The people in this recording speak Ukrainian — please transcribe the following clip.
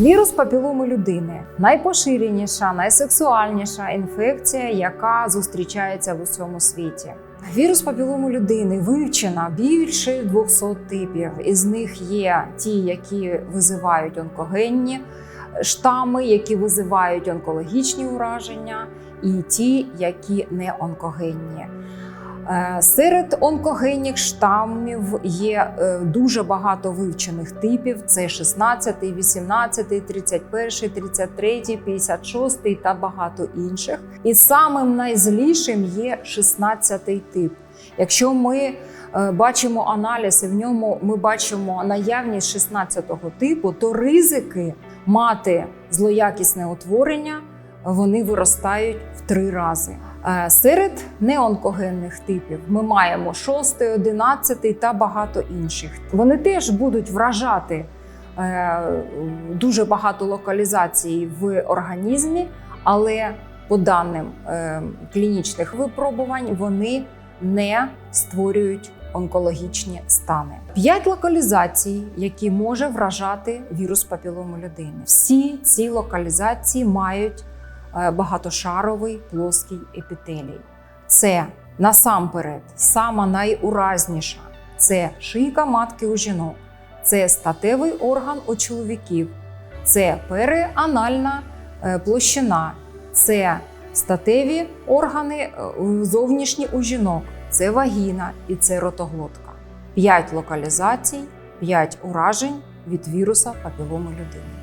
Вірус папіломи людини найпоширеніша, найсексуальніша інфекція, яка зустрічається в усьому світі. Вірус папілому людини вивчено більше 200 типів. Із них є ті, які визивають онкогенні штами, які визивають онкологічні ураження, і ті, які не онкогенні. Е, Серед онкогенних штамів є е, дуже багато вивчених типів: це 16, 18, 31, 33, 56 та багато інших. І самим найзлішим є 16 тип. Якщо ми е, бачимо аналіз і в ньому ми бачимо наявність 16 типу, то ризики мати злоякісне утворення вони виростають в три рази. Е, Серед неонкогенних типів ми маємо 6, 11 та багато інших. Вони теж будуть вражати е, дуже багато локалізацій в організмі, але по даним е, клінічних випробувань вони не створюють онкологічні стани. П'ять локалізацій, які може вражати вірус папілому людини. Всі ці локалізації мають багатошаровий плоский епітелій. Це насамперед сама найуразніша це шийка матки у жінок, це статевий орган у чоловіків, це переанальна е, площина, це статеві органи е, зовнішні у жінок, це вагіна і це ротоглотка. П'ять локалізацій, п'ять уражень від віруса папілому людини.